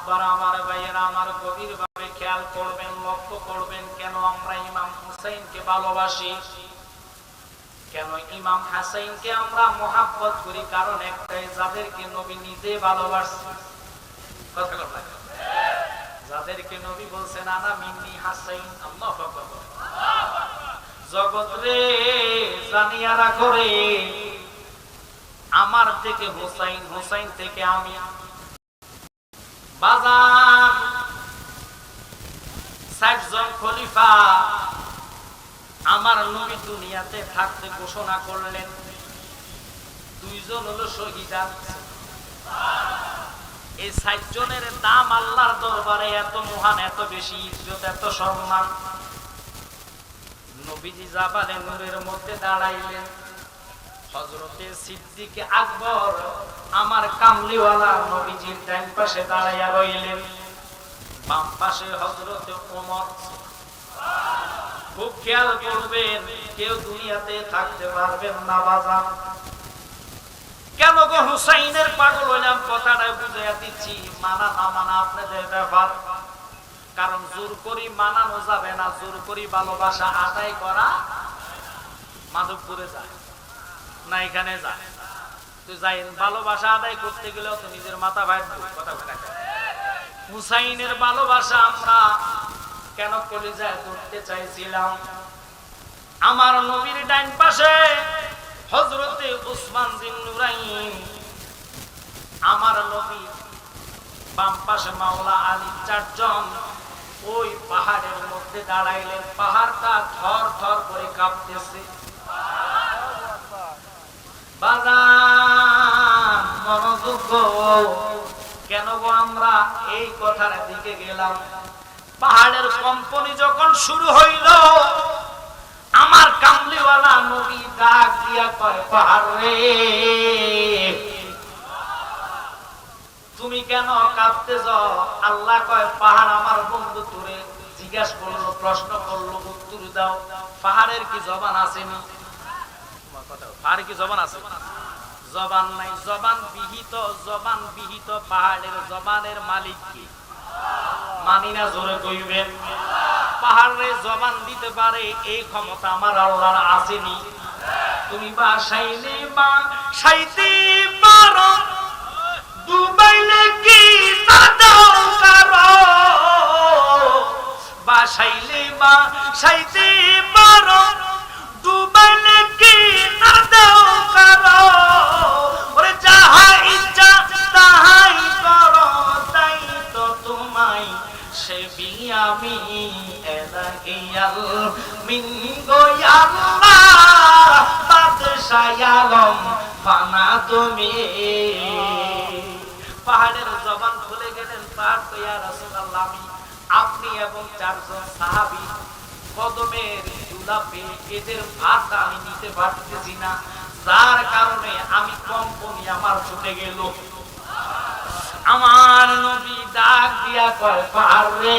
আবার আমার ভাইয়েরা, আমার খেয়াল করবেন, লক্ষ্য করবেন কেন আমরা ইমাম ভালোবাসি? কেন ইমাম আমরা করি? কারণ একটাই, যাদেরকে নবী নিজে যাদেরকে নবী বলছেন, আনা মিন্নি হাসাইন, আল্লাহ জগৎ রে, জানিয়ারা করে আমার থেকে হুসাইন হুসাইন থেকে আমি। বাজার ষাটজন খলিফা আমার নবী দুনিয়াতে থাকতে ঘোষণা করলেন। দুইজন হলো শহীদা এই ষাট জনের দাম আল্লাহর দরবারে এত মহান, এত বেশি ইজ্জত, এত সম্মান। নবীজি জাবালে নূরের মধ্যে দাঁড়াইলেন। হজরতে আকবর আমার কামলিওয়ালা নবীজির ডান পাশে দাঁড়াইয়া রইলেন। বাম পাশে হজরতে ওমর। খুব খেয়াল করবেন, কেউ দুনিয়াতে থাকতে পারবেন না কেন গো হুসাইনের পাগল হইলাম? কথাটা বুঝাইয়া দিচ্ছি, মানা না মানা আপনাদের ব্যাপার। কারণ জোর করি মানানো যাবে না, জোর করি ভালোবাসা আদায় করা মাধবপুরে যায়। না এখানে যায় তুই যাই, ভালোবাসা আদায় করতে গেলেও তো নিজের মাথা ভাই কথা হুসাইনের ভালোবাসা আমরা কেন কলিজায় করতে চাইছিলাম? আমার নবীর ডাইন পাশে হজরতে উসমান বিন নুরাইন আমার নবী বাম পাশে মাওলা আলী চারজন ওই পাহাড়ের মধ্যে দাঁড়াইলেন। পাহাড়টা থর থর করে কাঁপতেছে। কেন গো আমরা এই কথার দিকে গেলাম? পাহাড়ের কম্পনি যখন শুরু হইল, আমার কামলিওয়ালা নবী ডাক দিয়া কয়, পাহাড় তুমি কেন কাঁপতে যাও আল্লাহ কয়, পাহাড় আমার বন্ধু তোরে জিজ্ঞাসা করল, প্রশ্ন করল, উত্তর দাও। পাহাড়ের কি জবান আসেনি? পাহাড়ে কি জবান আছে? জবান নাই, জবান বিহিত জবান বিহিত পাহাড়ের জবানের মালিক কি? মানি জোরে কইবেন পাহাড়ে জবান দিতে পারে এই ক্ষমতা আমার আল্লাহর আসেনি। তুমি বাসাইলে বা সাইতে পারো। ডুবাইলে কি না দাও কারও? বাসাইলে বা সাইতে পারো। ফানা তুমি। পাহাড়ের জবান খুলে গেলেন আমি, আপনি এবং চারজন কদমের এদের ভাত আমি নিতে পারতেছি না, যার কারণে আমি কম্পনি আমার ছুটে গেল। আমার নবী ডাক দিয়া কয় পারে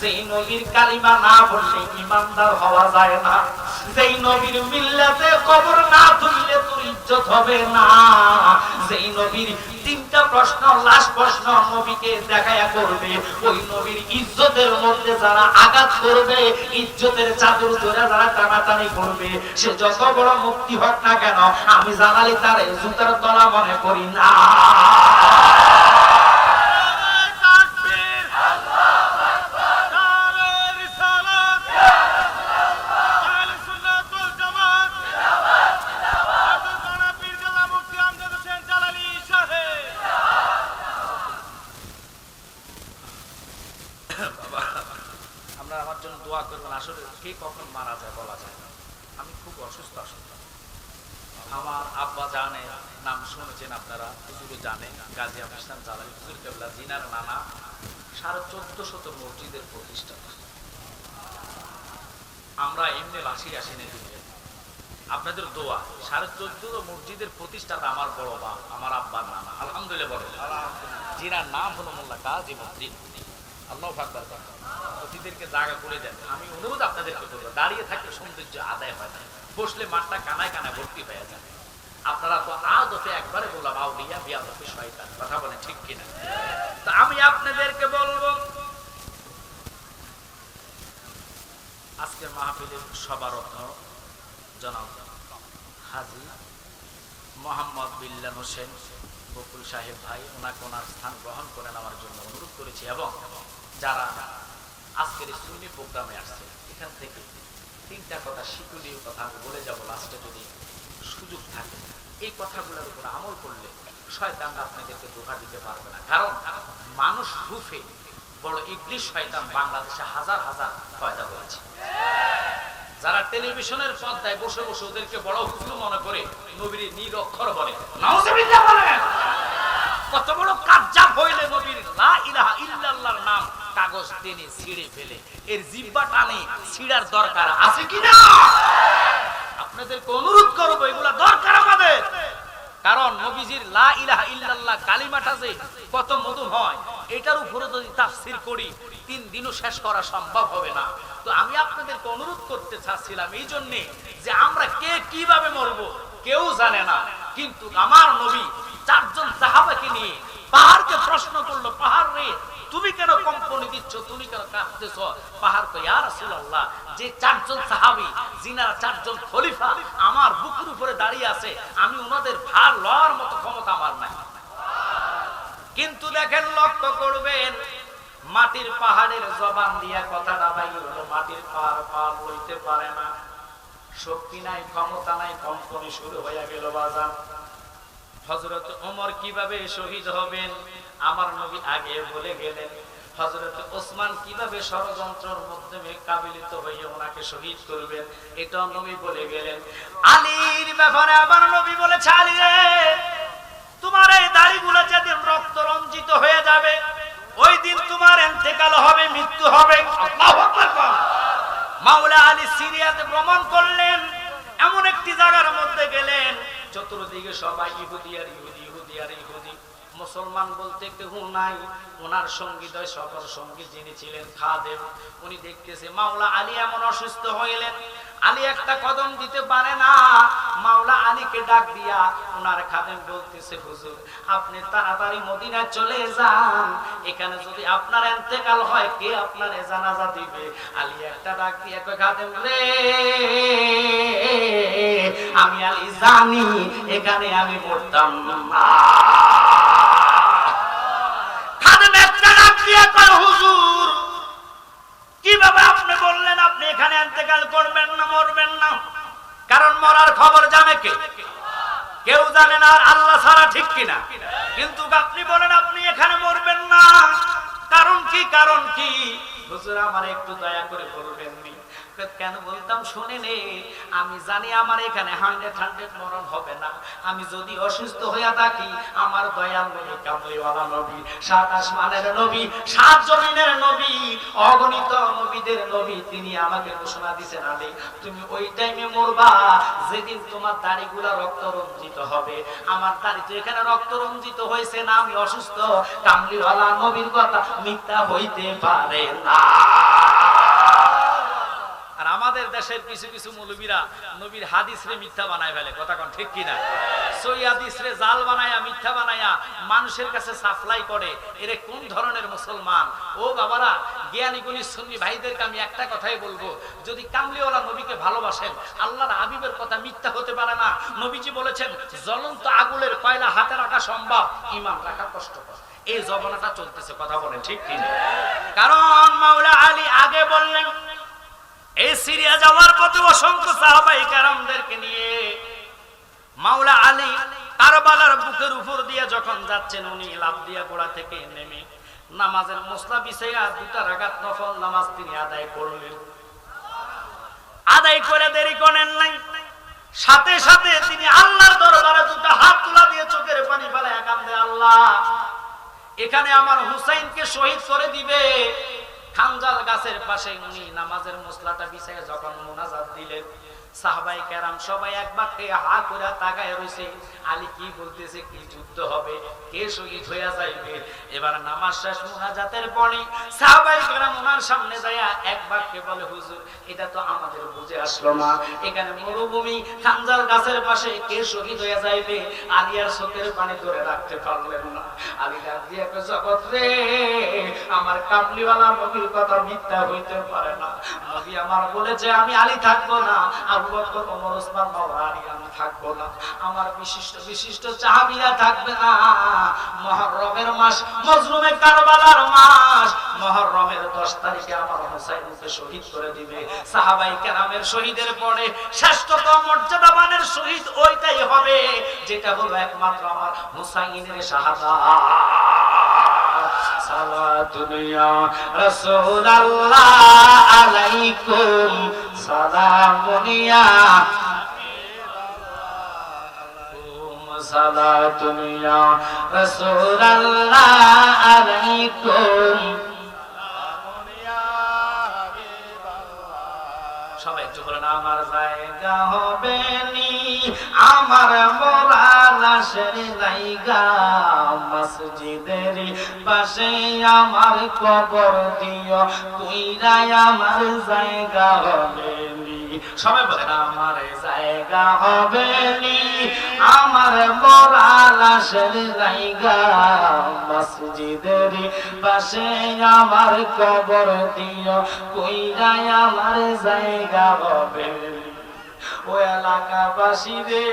যেই নবীর কালিমা না বললে ইমানদার হওয়া যায় না। যেই নবীর মিল্লাতে কবর না তুললে তোর ইজ্জত হবে না। যেই নবীর তিনটা প্রশ্ন লাস্ট প্রশ্ন নবীকে দেখায়া করবে, ওই নবীর ইজ্জতের মধ্যে যারা আঘাত করবে, ইজ্জতের চাদর ধরে যারা টানাটানি করবে, সে যত বড় মুক্তি হোক না কেন, আমি জানালি তার জুতার তলা মনে করি না আমরা আমার জন্য দোয়া করবেন আসলে কে কখন মারা যায় বলা যায় না আমি খুব অসুস্থ অসুস্থ আমার আব্বা জানে নাম শুনেছেন আপনারা হুজুরও জানে গাজী আবু ইসলাম জালালি হুজুর কেবলা জিনার নানা সাড়ে চোদ্দ শত মসজিদের প্রতিষ্ঠাতা আমরা এমনি বাসি আসি না দুনিয়াতে। আপনাদের দোয়া সাড়ে চোদ্দ মসজিদের প্রতিষ্ঠাতা আমার বড় বা আমার আব্বার নানা আলহামদুলিল্লাহ বলে জিনার নাম হলো মোল্লা কাজী মসজিদ আল্লাহ ফাকবার অতিথিদেরকে জায়গা করে দেন আমি অনুরোধ আপনাদেরকে করব দাঁড়িয়ে থাকলে সৌন্দর্য আদায় হয় না বসলে মাঠটা কানায় কানায় ভর্তি হয়ে যায়। আপনারা তো আদতে একবারে বললাম আউলিয়া বিয়াদতে শয়তান, কথা বলে ঠিক কিনা? তা আমি আপনাদেরকে বলব, আজকের মাহফিলের সবারত্ন জনাব হাজি মোহাম্মদ বিল্লান হোসেন বকুল সাহেব ভাই, ওনাকে ওনার স্থান গ্রহণ করে নেওয়ার জন্য অনুরোধ করেছি এবং যারা আজকের এই প্রোগ্রামে আসছে, এখান থেকে তিনটা কথা শিকুলীয় কথা আমি বলে যাব লাস্টে যদি সুযোগ থাকে এই কথাগুলোর উপর আমল করলে শয়তান আপনাদেরকে ধোকা দিতে পারবে না কারণ মানুষ রূপে বড় ইংলিশ শয়তান বাংলাদেশে হাজার হাজার পয়দা হয়েছে যারা টেলিভিশনের পর্দায় বসে বসে ওদেরকে বড় হুজুর মনে করে নবীর নিরক্ষর বলে কত বড় কাজ্জাব হইলে নবীর লা ইলাহা ইল্লাল্লাহর কাগজ টেনে ছিঁড়ে ফেলে। এর জিব্বা টানে ছিঁড়ার দরকার আছে কি না আপনাদেরকে অনুরোধ করব, এগুলা দরকার আমাদের। কারণ নবীজির লা ইলাহা ইল্লাল্লাহ কালিমাটা যে কত মধু হয়, এটার উপরে যদি তাফসীর করি, তিন দিনও শেষ করা সম্ভব হবে না। তো আমি আপনাদেরকে অনুরোধ করতে চাচ্ছিলাম এই জন্য যে আমরা কে কীভাবে মরবো, কেউ জানে না। কিন্তু আমার নবী চারজন সাহাবাকে নিয়ে পাহাড়কে প্রশ্ন করল, পাহাড় রে তুমি কেন কম্পনি দিচ্ছ তুমি কেন কাঁদতেছ? পাহাড় তো ইয়া রাসূলুল্লাহ, যে চারজন সাহাবী জিনারা চারজন খলিফা, আমার বুকের উপরে দাঁড়িয়ে আছে, আমি ওনাদের ভার লওয়ার মতো ক্ষমতা আমার নাই। কিন্তু দেখেন লক্ষ্য করবেন, মাটির পাহাড়ের জবান দিয়া কথা বাইর হলো, মাটির পাহাড় পার হইতে পারে না। শক্তি নাই, ক্ষমতা নাই কম্পনি শুরু হয়ে গেল বাজার। হজরত ওমর কীভাবে শহীদ হবেন? আমার নবী আগে বলে গেলেন হজরত ওসমান কীভাবে ষড়যন্ত্রের মাধ্যমে কাবিলিত হয়ে ওনাকে শহীদ করবেন? এটা নবী বলে গেলেন, আলীর ব্যাপারে আবার নবী বলেছে, আলী রে, তোমার এই দাড়িগুলো যেদিন রক্ত রঞ্জিত হয়ে যাবে, ওই দিন তোমার এন্তেকাল হবে, মৃত্যু হবে। মাওলা আলী সিরিয়াতে ভ্রমণ করলেন, এমন একটি জায়গার মধ্যে গেলেন, চতুর্দিকে সবাই ইহুদি আর ইহুদি ইহুদি আর ইহুদি। মুসলমান বলতে কেউ নাই। ওনার সঙ্গীদয় সকল সঙ্গী যিনি ছিলেন খাদেম, উনি দেখতেছে মাওলা আলী এমন অসুস্থ হইলেন। আলী একটা কদম দিতে পারে না। মাওলা আলীকে ডাক দিয়া ওনার খাদেম বলতেছে, হুজুর, আপনি তাড়াতাড়ি মদিনা চলে যান। এখানে যদি আপনার এন্তেকাল হয়, কে আপনার জানাজা দিবে? আলী একটা ডাক দিয়ে কয়, খাদেম রে, আমি আলী জানি, এখানে আমি মরতাম না খাদেম কেউ জানে না আর আল্লাহ ছাড়া ঠিক কিনা? কিন্তু বলেন, আপনি এখানে মরবেন না। কারণ কি কারণ কি? আমার একটু দয়া করে বলবেন নি। কেন বলতাম, শুনে আমি জানি আমার এখানে হান্ড্রেড হান্ড্রেড মরণ হবে না। আমি যদি অসুস্থ হইয়া থাকি, আমার দয়াল কামলিওয়ালা নবী নবী, সাত জমিনের নবী, অগণিত নবীদের নবী, তিনি আমাকে ঘোষণা দিছেন তুমি ওই টাইমে মরবা, যেদিন তোমার দাড়িগুলা রক্ত রঞ্জিত হবে। আমার দাড়ি তো এখানে রক্ত রঞ্জিত হয়েছে না, আমি অসুস্থ। কামলিওয়ালা নবীর কথা মিথ্যা হইতে পারে না। আমাদের দেশের কিছু কিছু মৌলবীরা নবীর হাদিস রে মিথ্যা বানায় ফেলে, কথা কোন ঠিক কিনা? সই হাদিস রে জাল বানায়া, মিথ্যা বানায়া মানুষের কাছে সাপ্লাই করে, এরে কোন ধরনের মুসলমান? ও বাবারা জ্ঞানী গুণী সুন্নি ভাইদেরকে আমি একটা কথাই বলব, যদি কামলিওয়ালা নবীকে ভালোবাসেন, আল্লাহর হাবিবের কথা মিথ্যা হতে পারে না। নবীজি বলেছেন, জ্বলন্ত আগুলের কয়লা হাতে রাখা সম্ভব, ইমান রাখা কষ্টকর। এই জবনাটা চলতেছে, কথা বলেন ঠিক কিনা? কারণ মাওলা আলী আগে বললেন এই সিরিয়া যাওয়ার পথে অসংখ্য সাহাবাই কারামদেরকে নিয়ে মাওলা আলী কারবালার বুকের উপর দিয়ে যখন যাচ্ছেন, উনি লাভ দিয়া গোড়া থেকে নেমে নামাজের মশলা বিছাইয়া দুটা রাগাত নফল নামাজ তিনি আদায় করলেন। আদায় করে দেরি করেন নাই। সাথে সাথে তিনি আল্লাহর দরবারে দুটো হাত তুলা দিয়ে চোখের পানি ফেলে কান্দে, আল্লাহ, এখানে আমার হুসাইনকে শহীদ করে দিবে। খানজাল গাছের পাশে উনি নামাজের মশলাটা বিছায় যখন মোনাজাত দিলেন সাহবাই কেরাম সবাই এক বাক্যে হা করে তাকায় রয়েছে আলী কি বলতেছে, কি যুদ্ধ হবে, কে শহীদ হইয়া যাইবে? এবার নামাজ শেষ মোনাজাতের পরে সাহাবাই কেরাম ওনার সামনে যাইয়া এক বাক্যে বলে, হুজুর, এটা তো আমাদের বুঝে আসলো না। এখানে মরুভূমি খানজাল গাছের পাশে কে শহীদ হইয়া যাইবে? আলী আর চোখের পানি ধরে রাখতে পারলেন না। আলী ডাক দিয়ে জগৎ রে, আমার কামলিওয়ালা নবীর কথা মিথ্যা হইতে পারে না। নবী আমার বলেছে, আমি আলী থাকব না। আবু বকর ওমর, ওসমান মাওলা আলী, আমি থাকব না। আমার বিশিষ্ট বিশিষ্ট চাহাবিরা থাকবে না। মহররমের মাস, মজলুমে কারবালার মাস। মহররমের 10 তারিখে আমার হোসাইনকে শহীদ করে দিবে। সাহাবাই কেরামের শহীদের পরে শ্রেষ্ঠতম মর্যাদাবানের শহীদ ওইটাই হবে, যেটা হলো একমাত্র আমার হুসাইনের শাহাদাত সালাতুনিয়া রাসূলুল্লাহ আলাইকুম। সালামুনিয়া আমার জায়গা হবে নি, আমার মোরা লাশের মসজিদের পাশে আমার কবর দিও কুইরাই আমার জায়গা হবে সবাই বলেন, আমার জায়গা হবে আমার মোরা লাশের জায়গা মসজিদের পাশে আমার কবর দিও কইরা আমার জায়গা হবে। ও এলাকাবাসী রে।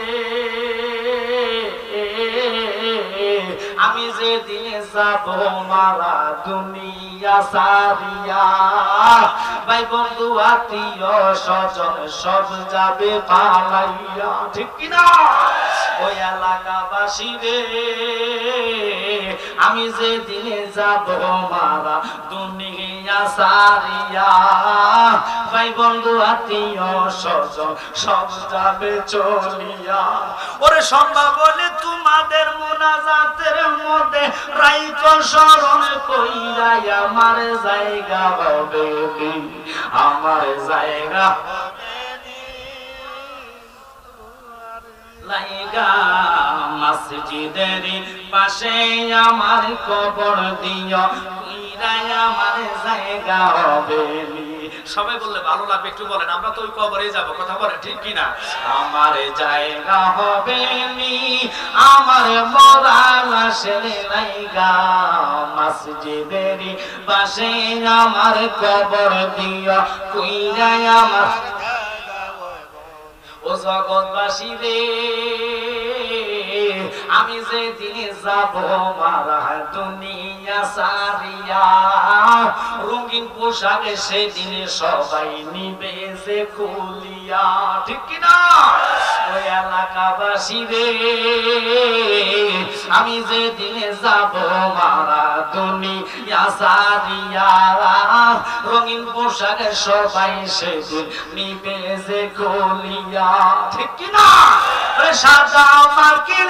আমি যে দিয়ে যাব মারা দুনিয়া সারিয়া। ভাই বন্ধু, আত্মীয় স্বজন সব যাবে পালাইয়া। ঠিক কিনা ওই এলাকাবাসী রে, আমি যে দিনে যাব মারা দুনিয়া সারিয়া। ভাই বন্ধু, আত্মীয় স্বজন সব যাবে চলিয়া ওরে সম্ভব বলে, তোমাদের মোনাজাতের মধ্যে রাইক স্মরণ কইরাই আমার জায়গা হবে আমার জায়গা মসজিদের পাশে আমার কবর দিও কইরাই আমার জায়গা হবে। সবাই বললে ভালো লাগবে, একটু বলেন, আমরা তো ওই কবরে যাব, কথা বলেন, ঠিক কিনা? আমার জায়গা হবে আমার পাশে আমার কবর কইরাই আমার ও জগৎবাসী রে আমি যে দিনে যাব মারা দুনিয়া সারিয়া। রঙিন পোশাকে সেদিনে সবাই নিবে যে খুলিয়া ঠিক কিনা ওই এলাকাবাসী রে, আমি যে দিনে যাব মারা দুনিয়া সারিয়া। রঙিন পোশাকে সবাই সেদিন নিবে যে গলিয়া ঠিক কিনা ওরে সাদা মার্কিন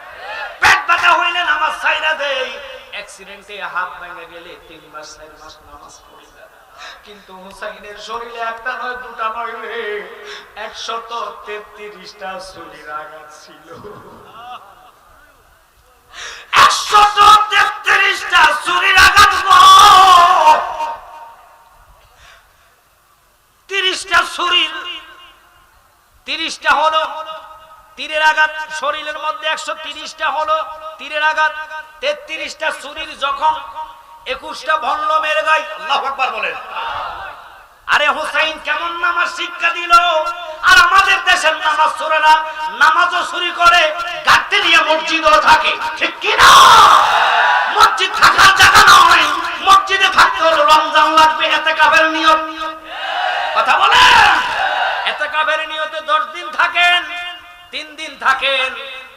কাটা হয় নামাজ ছাইরা দেই। অ্যাক্সিডেন্টে হাত ভেঙে গেলে তিন মাস চার মাস নামাজ পড়ি কিন্তু হুসাইনের শরীরে একটা নয় দুটা নয় রে। একশত তেত্রিশটা শরীর আঘাত ছিল। একশত তেত্রিশটা শরীর আঘাত তিরিশটা শরীর তিরিশটা হলো তীরের আঘাত, শরীরের মধ্যে একশো তিরিশটা হলো তীরের আঘাত, তেত্রিশটা ছুরির জখম, একুশটা ভণ্ড মেরে গাই আল্লাহ আকবার বলেন। আরে হুসাইন, কেমন নামাজ শিক্ষা দিল? আর আমাদের দেশের নামাজ চোরেরা নামাজও চুরি করে গাড়তে নিয়ে মসজিদও থাকে। ঠিক কি না? মসজিদ থাকার জায়গা নয়। মসজিদে থাকতে হলো রমজান লাগবে, এতে কাবের নিয়ম কথা বলে এতে কাবের নিয়তে দশ দিন থাকেন। তিন দিন থাকেন,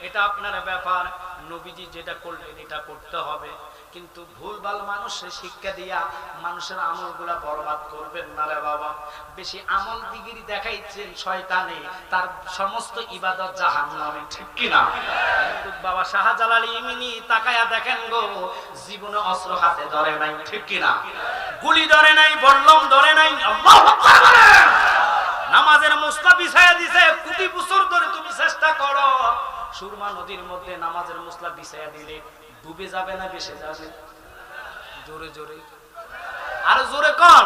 এটা আপনার ব্যাপার। নবীজি যেটা করলেন, এটা করতে হবে। কিন্তু ভুলভাল মানুষের শিক্ষা দিয়া মানুষের আমলগুলা বরবাদ করবেন না রে বাবা। বেশি আমল দিগিরি দেখাইছেন শয়তানে, তার সমস্ত ইবাদত জাহান নামে ঠিক কিনা? বাবা শাহজালাল ইমিনি তাকায়া দেখেন গো, জীবনে অস্ত্র হাতে ধরে নাই, ঠিক কিনা? গুলি ধরে নাই, বল্লম ধরে নাই, আল্লাহু আকবার। নামাজের মুস্তা বিছায়া দিছে, কোটি বছর ধরে তুমি চেষ্টা করো। সুরমা নদীর মধ্যে নামাজের মুসলা বিছায়া দিলে ডুবে যাবে না বেসে যাবে? জোরে জোরে। আর জোরে কন।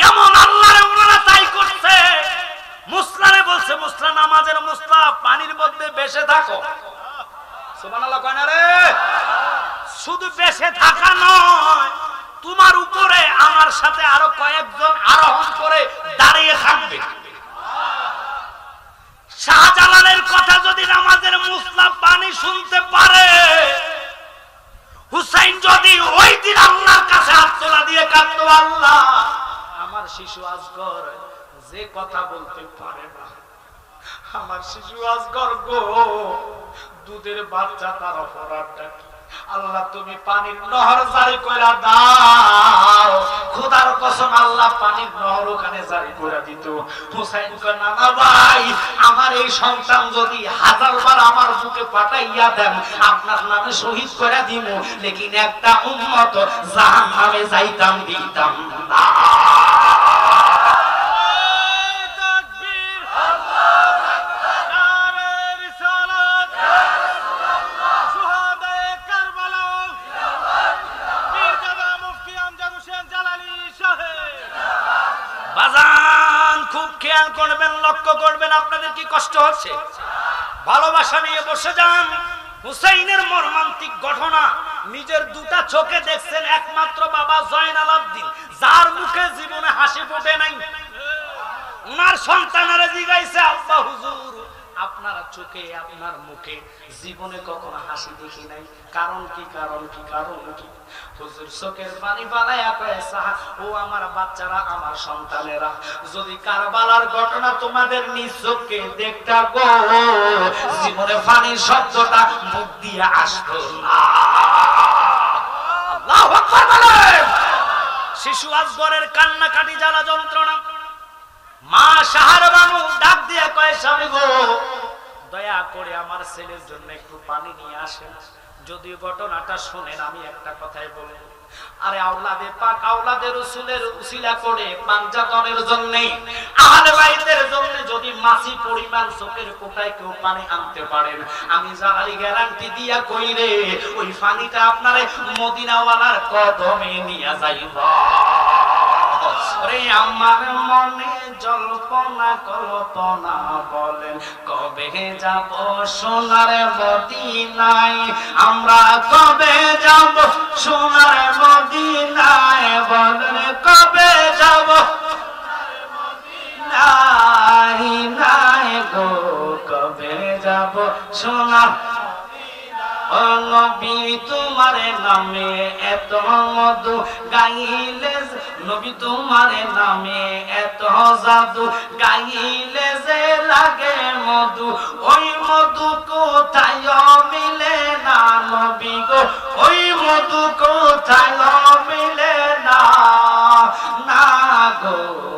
কেমন আল্লাহরে ওনারা তাই করছে? মুসলারে বলছে, মুসলা নামাজের মুসলা পানির মধ্যে বেসে থাকো। সুবহানাল্লাহ কয় না রে? শুধু বেসে থাকা নয় তোমার উপরে আমার সাথে আরও কয়েকজন আরোহণ করে দাঁড়িয়ে থাকবে শাহজালালের কথা যদি নামাজের মুসলা পানি শুনতে পারে, হুসাইন যদি ওই দিন আল্লাহর কাছে হাত তোলা দিয়ে কাঁদতো, আল্লাহ, আমার শিশু আজগর যে কথা বলতে পারে না আমার শিশু আজগর গো, দুধের বাচ্চা তার অপরাধটা কি? আল্লাহ, তুমি পানির নহর জারি কইরা দাও। খোদার কসম, আল্লাহ পানির নহর ওখানে জারি কইরা দিত। হুসাইন কয় নানা ভাই, আমার এই সন্তান যদি হাজার বার আমার বুকে পাঠাইয়া দেন, আপনার নামে শহীদ করে দিব লেকিন একটা উন্মত জাহান্নামে যাইতাম, দিতাম না। খেয়াল করবেন, লক্ষ্য করবেন আপনাদের কি কষ্ট হচ্ছে? ভালোবাসা নিয়ে বসে যান। হুসাইনের মর্মান্তিক ঘটনা, নিজের দুটা চোখে দেখছেন একমাত্র বাবা জয়নাল আব্দিন, যার মুখে জীবনে হাসি ফোটে নাই। উনার সন্তানেরা জিগাইছে, আব্বা হুজুর আপনার চোখে, আপনার মুখে। জীবনে কখনো হাসি দেখি নাই। কারণ কি কারণ কি কারণ কি? হুজুর চোখের পানি বানায়া কয়ে, সাহা, ও আমার বাচ্চারা, আমার সন্তানেরা, যদি কারবালার ঘটনা তোমাদের নিজ চোখে গো, জীবনে পানির শব্দটা মুখ দিয়ে আসতো না। শিশু আজগরের কান্নাকাটি, জ্বালা যন্ত্রণা মা সাহার বানু ডাক দিয়ে কয়, স্বামী গো, দয়া করে আমার ছেলের জন্য একটু পানি নিয়ে আসেন। যদিও ঘটনাটা শোনেন, আমি একটা কথাই বলব। আরে আওলাদে পাক আওলাদের রসুলের উসিলা করে পাঞ্জাতনের জন্য, আহলে বাইতের জন্য যদি মাসি পরিমাণ চোখের কোটায় কেউ পানি আনতে পারেন, আমি জালালি গ্যারান্টি দিয়া কই রে, ওই পানিটা আপনারে মদিনাওয়ালার কদমে নিয়ে যাইবা। রে আমার মনে জল্পনা, কল্পনা বলেন, কবে যাব সোনার মদিনায়? আমরা কবে যাব সোনার মদিনায়? বলেন, কবে যাব নাই নাই গো, কবে যাব সোনার নবী, তোমার নামে এত মধু গাইলে নবী, তোমার নামে এত জাদু গাইলে যে লাগে মধু। ওই মধু কোথায় মিলে না নবী গো? ওই মধু কোথায় মিলে না? না গো।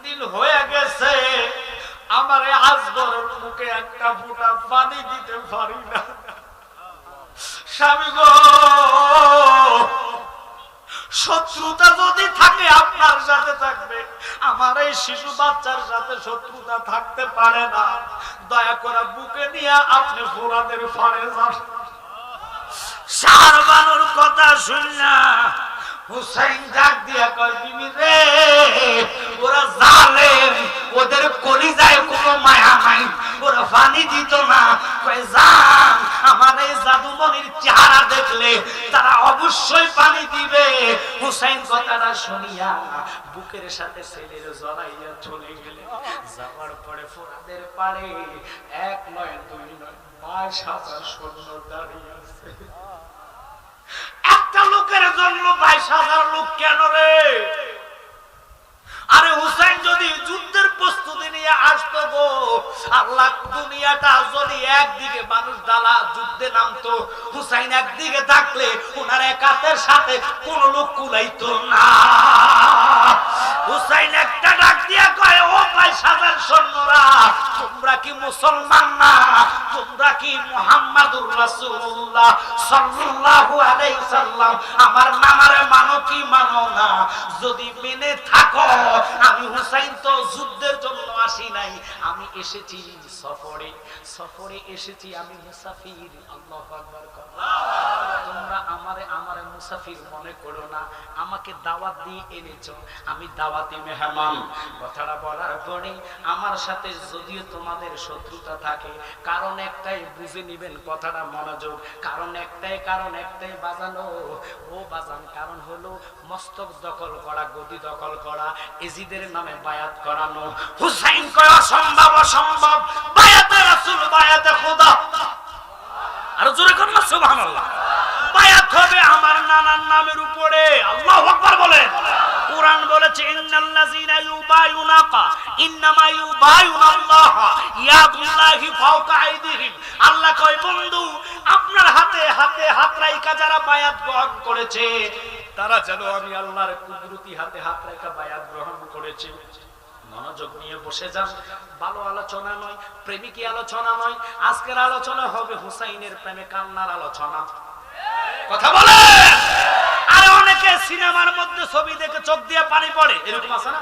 হয়ে গেছে, আমার আজগরের মুখে একটা ফুটা পানি দিতে পারি না। স্বামী গো, শত্রুতা যদি থাকে আপনার সাথে থাকবে, আমার এই শিশু বাচ্চার সাথে শত্রুতা থাকতে পারে না। দয়া করে বুকে নিয়ে আপনি ফোরাদের ফাড়ে যান। সার বানুর কথা শুন না। হুসাইন ডাক দিয়া কয়, বিবি রে ওরা জালেম, ওদের কলিজায় কোনো মায়া নাই। ওরা পানি দিত না। কয়, জান, আমার এই জাদুমণির চেহারা দেখলে তারা অবশ্যই পানি দিবে। হুসাইন কথাটা শুনিয়া বুকের সাথে ছেলের জড়াইয়া চলে গেলে। যাওয়ার পরে ফোরাদের পারে এক নয়, দুই নয় বাইশ হাজার সৈন্য দাঁড়িয়ে আছে। একটা লোকের জন্য বাইশ হাজার লোক কেন রে? আরে হুসাইন যদি যুদ্ধের প্রস্তুতি নিয়ে আসতো গো, আল্লাহ দুনিয়াটা যদি একদিকে মানুষ ডালা যুদ্ধে নামতো, হুসাইন একদিকে থাকলে ওনার একাতের সাথে কোন লোক কুলাইতো না। হুসাইন একটা ডাক দিয়া কয়, ও হাজার সৈন্যরা, তোমরা কি মুসলমান না? তোমরা কি মুহাম্মাদুর রাসূলুল্লাহ সাল্লাল্লাহু আলাইহি সাল্লাম? আমার নামারে মানো কি মানো না? যদি মেনে থাকো আমি হুসাইন তো যুদ্ধের জন্য আসি নাই। আমি এসেছি সফরে। সফরে এসেছি আমি মুসাফির। আল্লাহু আকবার তোমরা আমারে আমারে মুসাফির মনে করো না। আমাকে দাওয়াত দিয়ে এনেছো। আমি দাওয়াতি মেহমান। কথাটা বলার পরে আমার সাথে যদিও তোমাদের শত্রুতা থাকে, কারণ একটাই বুঝে নিবেন কথাটা মনোযোগ। কারণ একটাই কারণ একটাই বাজানো। ও বাজান, কারণ হলো মস্তক দখল করা, গদি দখল করা। এজিদের নামে বায়াত করানো। হুসাইন কয়, অসম্ভব অসম্ভব। বায়াতে রাসূল, বায়াতে খোদা। আর জোরে করুন না, সুবহানাল্লাহ। বায়াত হবে আমার নানার নামের উপরে। আল্লাহু আকবার বলেন। কোরআন বলেছে, ইন্নাল্লাযীনা ইউবায়ুনাকা, ইন্নামা ইউবায়ুনাল্লাহ, ইয়াদুল্লাহি ফাওকা আইদিহিম। আল্লাহ কয়, বন্ধু, আপনার হাতে হাতে হাত রাইখা যারা বায়াত গ্রহণ করেছে তারা যেন আমি আল্লাহর কুদরতি হাতে হাত রাইখা বায়াত গ্রহণ করেছে। মনোযোগ নিয়ে বসে যান। ভালো আলোচনা নয়, প্রেমিকী আলোচনা নয়। আজকের আলোচনা হবে হুসাইনের প্রেমে কান্নার আলোচনা। কথা বলে আরে অনেকে সিনেমার মধ্যে ছবি দেখে চোখ দিয়ে পানি পড়ে, এরকম আছে না?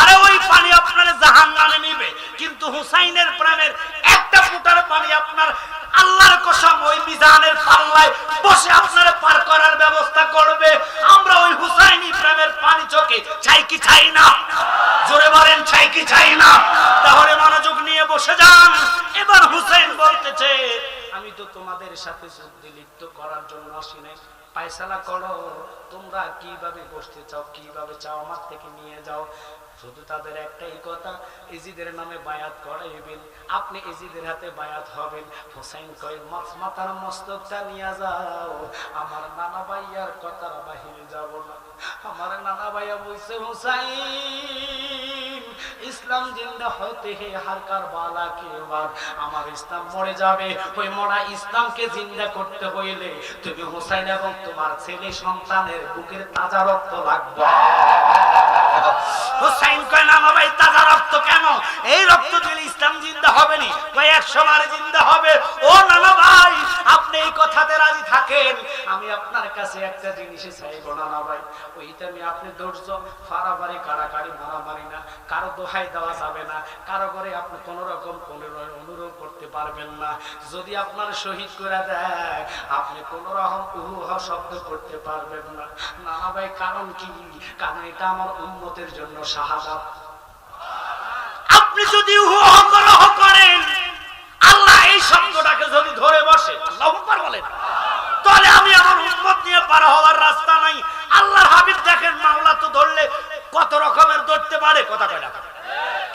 আরে ওই পানি আপনার জাহান নিবে, কিন্তু হুসাইনের প্রেমের একটা ফুটার পানি আপনার আল্লাহর কসম, ওই মিজানের পাল্লায় বসে আপনারা পার করার ব্যবস্থা করবে। আমরা ওই হুসাইনি প্রেমের পানি চোখে চাই কি চাই না? জোরে বলেন, চাই কি চাই না? তাহলে মনোযোগ নিয়ে বসে যান। এবার হুসাইন বলতেছে, আমি তো তোমাদের সাথে যুদ্ধে লিপ্ত করার জন্য আসি নাই। পায়সালা করো, তোমরা কীভাবে বসতে চাও, কীভাবে চাও, আমার থেকে নিয়ে যাও। শুধু তাদের একটাই কথা, এজিদের নামে বায়াত করাইবেন, আপনি এজিদের হাতে বায়াত হবেন। হোসাইন কয় মাথার মস্তকটা নিয়ে যাও, আমার নানা ভাইয়ার কথার বাহিরে যাব না। আমার নানা ভাইয়া বলছে, হোসাইন ইসলাম জিন্দা হতে হে হারকার বালা কে বার আমার ইসলাম মরে যাবে। ওই মরা ইসলামকে জিন্দা করতে হইলে তুমি হোসাইন এবং তোমার ছেলে সন্তানের বুকের তাজা রক্ত লাগবে। হুসাইন কয়, না আমার ভাই তাজা রক্ত কেন? এই রক্ত দিলে ইসলাম জিন্দা হবে নি কয় একশো বার জিন্দা হবে। ও নানা ভাই, আপনি এই কথাতে রাজি থাকেন? আমি আপনার কাছে একটা জিনিসে চাইব, নানা ভাই। ওইটা আমি আপনি ধৈর্য ফাড়াবাড়ি কাড়াকাড়ি, মারামারি না। কারও দোহাই দেওয়া যাবে না। কারও করে আপনি কোন রকম কোন অনুরোধ করতে পারবেন না। যদি আপনার শহীদ করে দেয়, আপনি কোন রকম উহ শব্দ করতে পারবেন না। নানা ভাই, কারণ কি? কারণ এটা আমার উন্মতের জন্য শাহাদাত আপনি যদি কলহ করেন, আল্লাহ এই শব্দটাকে যদি ধরে বসে, আল্লাহ বলেন। তাহলে আমি আমার উন্মত নিয়ে পার হওয়ার রাস্তা নাই। আল্লাহ হাবিব দেখেন মাওলা তো ধরলে কত রকমের ধরতে পারে, কথা কয়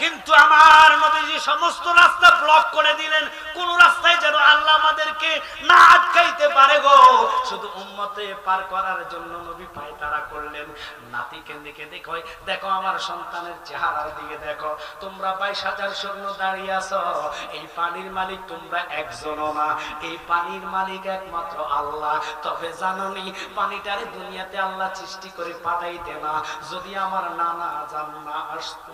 কিন্তু আমার নবীজি সমস্ত রাস্তা ব্লক করে দিলেন, কোন রাস্তায় যেন আল্লাহ আমাদেরকে না আটকাইতে পারে গো। শুধু উম্মতে পার করার জন্য নবী পায় তারা করলেন। নাতি কেঁদে কয়, দেখো আমার সন্তানের চেহারার দিকে দেখো। তোমরা বাইশ হাজার সৈন্য দাঁড়িয়ে আছো। এই পানির মালিক তোমরা একজনও না। এই পানির মালিক একমাত্র আল্লাহ। তবে জাননি, পানিটারে দুনিয়াতে আল্লাহ সৃষ্টি করে পাঠাইতে না। যদি আমার নানা জান না আসতো।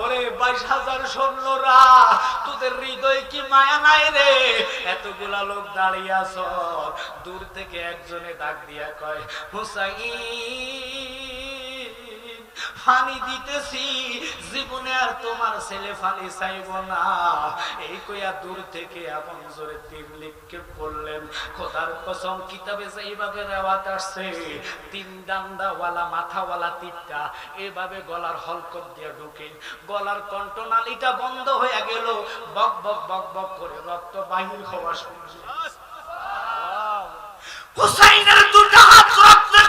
ওরে বাইশ হাজার সৈন্যরা, তোদের হৃদয় কি মায়া নাই রে? এতগুলা লোক দাঁড়িয়ে আস দূর থেকে একজনে ডাক দিয়া কয়, হুসাইন। ফানি দিতেছি জীবনে আর তোমার ছেলে ফানি চাইব না এই কইয়া দূর থেকে আপন জোরে তীর লিখকে পড়লেন খোদার কসম কিতাবে যে এইভাবে রেওয়াত আসছে তিন ডান্ডাওয়ালা মাথাওয়ালা তীরটা এভাবে গলার হলকত দিয়ে ঢুকে গলার কণ্ঠনালীটা বন্ধ হয়ে গেল বক বক বক বক করে রক্ত বাহির হওয়া শুরু হলো। হুসাইনের দুটো হাত রক্তে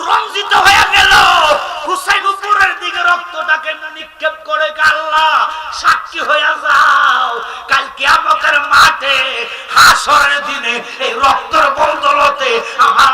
রঞ্জিত হয়ে গেল হুসাইন উপরের দিকে রক্তটাকে নিক্ষেপ করে আল্লাহ সাক্ষী হয়ে যাও। কাল কিয়ামতের মাঠে হাসরের দিনে এই রক্তের বদলতে আমার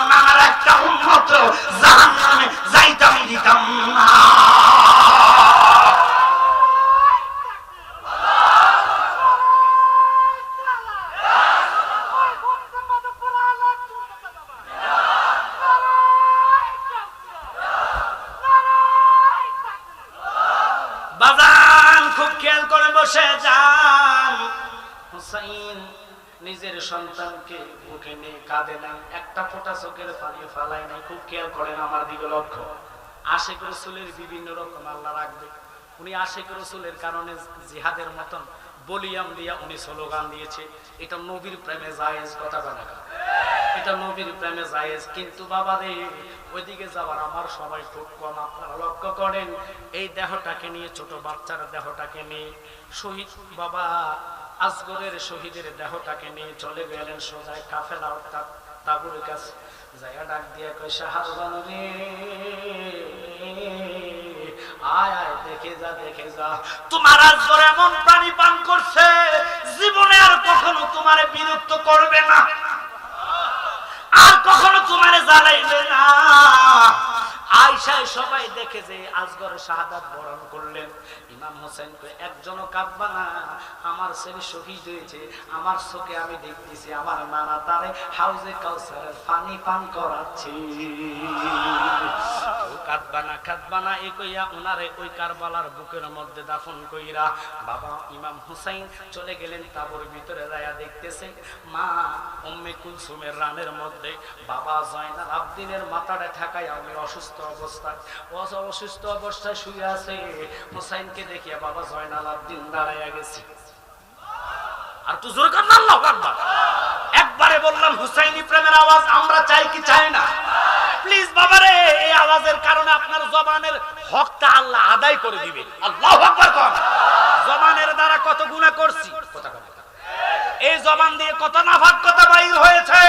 কারণে জিহাদের মতন বলিয়াম দিয়া উনি স্লোগান দিয়েছে, এটা নবীর প্রেমে জায়েজ, কথা বলা এটা নবীর প্রেমে জায়েজ, কিন্তু বাবা রে, ওইদিকে যাবার আমার সবাই খুব কম, আপনারা লক্ষ্য করেন, এই দেহটাকে নিয়ে, ছোট বাচ্চার দেহটাকে নিয়ে, শহীদ বাবা আজগরের শহীদের দেহটাকে নিয়ে চলে গেলেন সোজায় কাফেলা অর্থাৎ তাবুর কাছে। জায়গা ডাক দিয়ে কই সাহার রে আয় আয়, দেখে যা দেখে যা। তোমার আজগর এমন প্রাণী পান করছে, জীবনে আর কখনো তোমার বিরক্ত করবে না। আর কখনো তোমারে জ্বালাইবে না। আয়সায় সবাই দেখে আজগর শাহাদাত বরণ করলেন। ইমাম হোসেন একজনও কাঁদবা আমার ছেলে শহীদ হয়েছে। আমার চোখে আমি দেখতেছি, আমার নানা তারে হাউজে কাউসারের পানি পান করাচ্ছে। কেউ কাঁদবা না কাঁদবা না এ কইয়া উনারে ওই কারবালার বুকের মধ্যে দাফন কইরা বাবা ইমাম হুসাইন চলে গেলেন তাবর ভিতরে যায়া দেখতেছে মা উম্মে কুলসুমের রানের মধ্যে বাবা জয়নাল আবদিনের মাথাটা ঠেকায় আমি অসুস্থ অবস্থায়, অস- অসুস্থ অবস্থায় শুয়ে আছে। হুসাইনকে দেখিয়া বাবা জয়নাল আবদিন দাঁড়াইয়া গেছে। আর তুই জোর কর না একবারে বললাম, হুসাইনি প্রেমের আওয়াজ আমরা চাই কি চাই না? প্লিজ বাবারে, এই আওয়াজের কারণে আপনার জবানের হকটা আল্লাহ আদায় করে দিবে আল্লাহ জবানের দ্বারা কত গুনাহ করছি? কথা এই জবান দিয়ে কত নাফাক কথা বাইর হয়েছে?